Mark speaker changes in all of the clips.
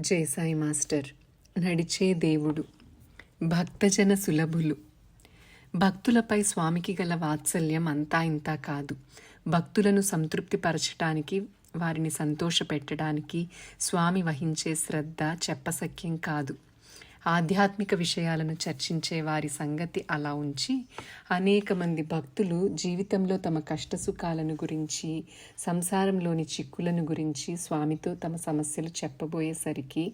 Speaker 1: Jayasai master. నడిచే దేవుడు. భక్తజన సులభులు. భక్తులపై స్వామికి గల వాత్సల్యం అంతా ఇంతా కాదు. భక్తులను సంతృప్తిపరచటానికి వారిని సంతోషపెట్టడానికి స్వామి వహించే శ్రద్ధ చెప్పసఖ్యం కాదు. ఆధ్యాత్మిక విషయాలను చర్చించే వారి సంగతి అలా ఉంచి అనేక మంది భక్తులు జీవితంలో తమ కష్టసుఖాలను గురించి సంసారంలోని చిక్కులను గురించి స్వామితో తమ సమస్యలు చెప్పబోయేసరికి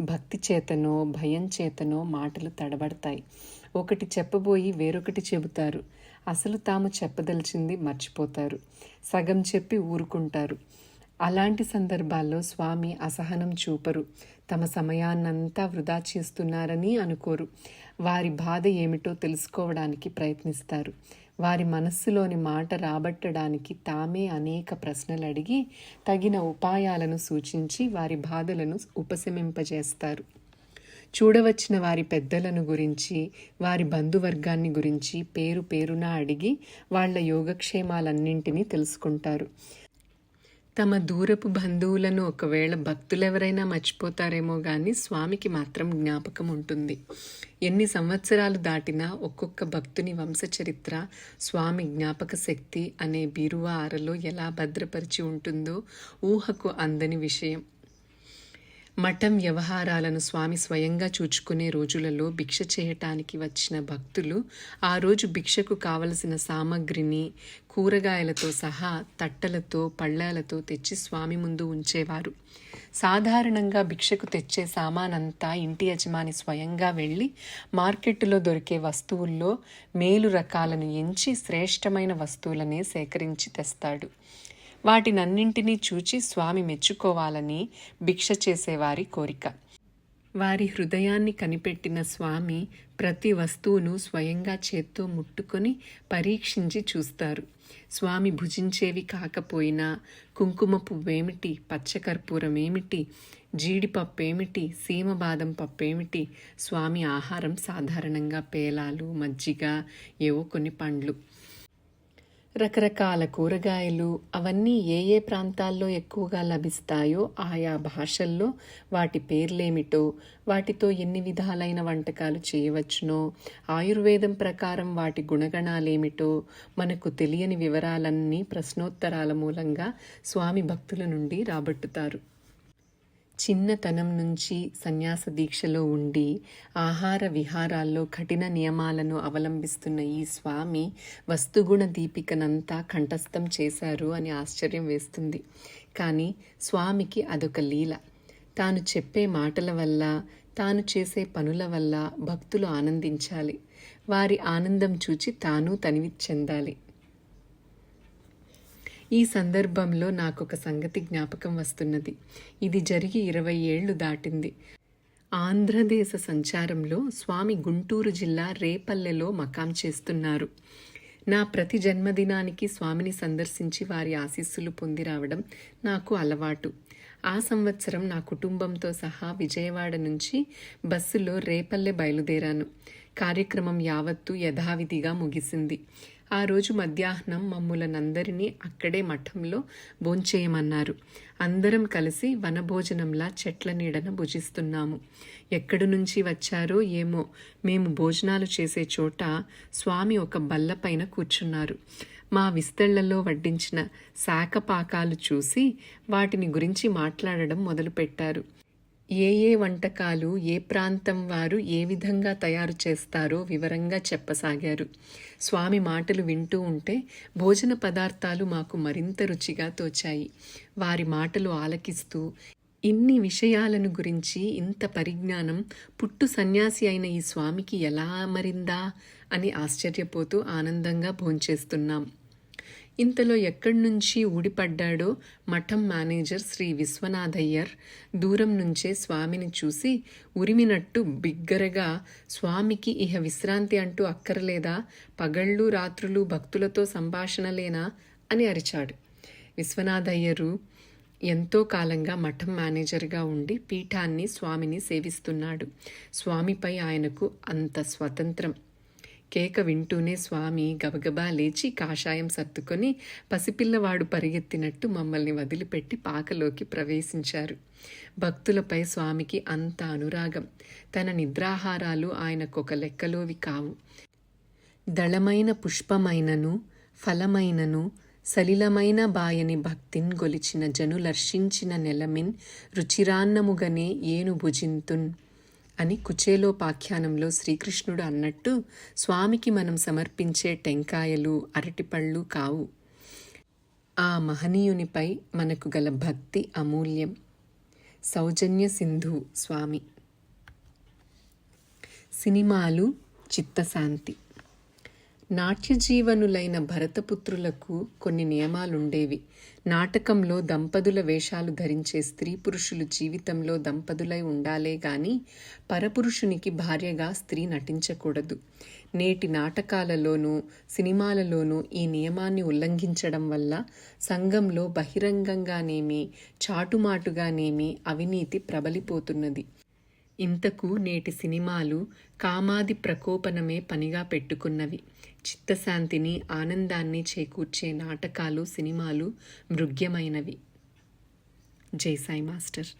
Speaker 1: భక్తి చేతనో భయం చేతనో మాటలు తడబడతాయి. ఒకటి చెప్పబోయి వేరొకటి చెబుతారు. అసలు తాము చెప్పదలిచింది మర్చిపోతారు. సగం చెప్పి ఊరుకుంటారు. అలాంటి సందర్భాల్లో స్వామి అసహనం చూపరు. తమ సమయాన్నంతా వృధా చేస్తున్నారని అనుకోరు. వారి బాధ ఏమిటో తెలుసుకోవడానికి ప్రయత్నిస్తారు. వారి మనస్సులోని మాట రాబట్టడానికి తామే అనేక ప్రశ్నలు అడిగి తగిన ఉపాయాలను సూచించి వారి బాధలను ఉపశమింపజేస్తారు. చూడవచ్చిన వారి పెద్దలను గురించి వారి బంధువర్గాన్ని గురించి పేరు పేరున అడిగి వాళ్ళ యోగక్షేమాలన్నింటినీ తెలుసుకుంటారు. తమ దూరపు బంధువులను ఒకవేళ భక్తులెవరైనా మర్చిపోతారేమో కానీ స్వామికి మాత్రం జ్ఞాపకం ఉంటుంది. ఎన్ని సంవత్సరాలు దాటినా ఒక్కొక్క భక్తుని వంశచరిత్ర స్వామి జ్ఞాపక శక్తి అనే బీరువా అరలో ఎలా భద్రపరిచి ఉంటుందో ఊహకు అందని విషయం. మఠం వ్యవహారాలను స్వామి స్వయంగా చూచుకునే రోజులలో భిక్ష చేయటానికి వచ్చిన భక్తులు ఆ రోజు భిక్షకు కావలసిన సామగ్రిని కూరగాయలతో సహా తట్టలతో పళ్ళాలతో తెచ్చి స్వామి ముందు ఉంచేవారు. సాధారణంగా భిక్షకు తెచ్చే సామానంతా ఇంటి యజమాని స్వయంగా వెళ్ళి మార్కెట్టులో దొరికే వస్తువుల్లో మేలు రకాలను ఎంచి శ్రేష్టమైన వస్తువులనే సేకరించి తెస్తాడు. వాటినన్నింటినీ చూచి స్వామి మెచ్చుకోవాలని భిక్ష చేసేవారి కోరిక. వారి హృదయాన్ని కనిపెట్టిన స్వామి ప్రతి వస్తువును స్వయంగా చేత్తో ముట్టుకొని పరీక్షించి చూస్తారు. స్వామి భుజించేవి కాకపోయినా కుంకుమ పువ్వేమిటి పచ్చకర్పూరం ఏమిటి జీడిపప్పు ఏమిటి సీమ బాదం పప్పు ఏమిటి స్వామి ఆహారం సాధారణంగా పేలాలు మజ్జిగ ఏవో కొన్ని పండ్లు. రకరకాల కూరగాయలు అవన్నీ ఏ ఏ ప్రాంతాల్లో ఎక్కువగా లభిస్తాయో ఆయా భాషల్లో వాటి పేర్లేమిటో వాటితో ఎన్ని విధాలైన వంటకాలు చేయవచ్చునో ఆయుర్వేదం ప్రకారం వాటి గుణగణాలేమిటో మనకు తెలియని వివరాలన్నీ ప్రశ్నోత్తరాల మూలంగా స్వామి భక్తుల నుండి రాబట్టుతారు. చిన్నతనం నుంచి సన్యాస దీక్షలో ఉండి ఆహార విహారాల్లో కఠిన నియమాలను అవలంబిస్తున్న ఈ స్వామి వస్తుగుణ దీపికనంతా కంఠస్థం చేశారు అని ఆశ్చర్యం వేస్తుంది. కానీ స్వామికి అదొక లీల. తాను చెప్పే మాటల వల్ల తాను చేసే పనుల వల్ల భక్తులు ఆనందించాలి. వారి ఆనందం చూచి తాను తనివి చెందాలి. ఈ సందర్భంలో నాకు ఒక సంగతి జ్ఞాపకం వస్తున్నది. ఇది జరిగి ఇరవై ఏళ్ళు దాటింది. ఆంధ్రదేశ సంచారంలో స్వామి గుంటూరు జిల్లా రేపల్లెలో మకాం చేస్తున్నారు. నా ప్రతి జన్మదినానికి స్వామిని సందర్శించి వారి ఆశీస్సులు పొంది రావడం నాకు అలవాటు. ఆ సంవత్సరం నా కుటుంబంతో సహా విజయవాడ నుంచి బస్సులో రేపల్లె బయలుదేరాను. కార్యక్రమం యావత్తు యథావిధిగా ముగిసింది. ఆ రోజు మధ్యాహ్నం మమ్ములనందరినీ అక్కడే మఠంలో భోంచేయమన్నారు. అందరం కలిసి వనభోజనంలా చెట్ల నీడన భుజిస్తున్నాము. ఎక్కడి నుంచి వచ్చారో ఏమో మేము భోజనాలు చేసే చోట స్వామి ఒక బల్లపైన కూర్చున్నారు. మా విస్తళ్ళలో వడ్డించిన శాఖపాకాలు చూసి వాటిని గురించి మాట్లాడడం మొదలుపెట్టారు. ఏ ఏ వంటకాలు ఏ ప్రాంతం వారు ఏ విధంగా తయారు చేస్తారో వివరంగా చెప్పసాగారు. స్వామి మాటలు వింటూ ఉంటే భోజన పదార్థాలు మాకు మరింత రుచిగా తోచాయి. వారి మాటలు ఆలకిస్తూ ఇన్ని విషయాలను గురించి ఇంత పరిజ్ఞానం పుట్టు సన్యాసి అయిన ఈ స్వామికి ఎలా మరిందా అని ఆశ్చర్యపోతూ ఆనందంగా భోంచేస్తున్నాం. ఇంతలో ఎక్కడి నుంచి ఊడిపడ్డాడో మఠం మేనేజర్ శ్రీ విశ్వనాథయ్యర్ దూరం నుంచే స్వామిని చూసి ఉరిమినట్టు బిగ్గరగా స్వామికి ఇహ విశ్రాంతి అంటూ అక్కరలేదా? పగళ్ళు రాత్రులు భక్తులతో సంభాషణలేనా? అని అరిచాడు. విశ్వనాథయ్యరు ఎంతో కాలంగా మఠం మేనేజర్గా ఉండి పీఠాన్ని స్వామిని సేవిస్తున్నాడు. స్వామిపై ఆయనకు అంత స్వతంత్రం కేక వింటూనే స్వామి గబగబా లేచి కాషాయం సర్దుకొని పసిపిల్లవాడు పరిగెత్తినట్టు మమ్మల్ని వదిలిపెట్టి పాకలోకి ప్రవేశించారు. భక్తులపై స్వామికి అంత అనురాగం. తన నిద్రాహారాలు ఆయనకొక లెక్కలోవి కావు. దళమైన పుష్పమైనను ఫలమైనను సలిలమైన బాయని భక్తిన్ గొలిచిన జనులర్షించిన నెలమిన్ రుచిరాన్నముగనే ఏను భుజింతున్ అని కుచేలోపాఖ్యానంలో శ్రీకృష్ణుడు అన్నట్టు స్వామికి మనం సమర్పించే టెంకాయలు అరటిపళ్ళు కావు. ఆ మహనీయునిపై మనకు గల భక్తి అమూల్యం. సౌజన్య సింధు స్వామి. సినిమాలు చిత్తశాంతి. నాట్యజీవనులైన భరతపుత్రులకు కొన్ని నియమాలుండేవి. నాటకంలో దంపతుల వేషాలు ధరించే స్త్రీ పురుషులు జీవితంలో దంపతులై ఉండాలే గాని పరపురుషునికి భార్యగా స్త్రీ నటించకూడదు. నేటి నాటకాలలోనూ సినిమాలలోనూ ఈ నియమాన్ని ఉల్లంఘించడం వల్ల సంఘంలో బహిరంగంగానేమి చాటుమాటుగానేమి అవినీతి ప్రబలిపోతున్నది. ఇంతకు నేటి సినిమాలు కామాది ప్రకోపనమే పనిగా పెట్టుకున్నవి. చిత్తశాంతిని ఆనందాన్ని చేకూర్చే నాటకాలు సినిమాలు మృగ్యమైనవి. జై సాయి మాస్టర్.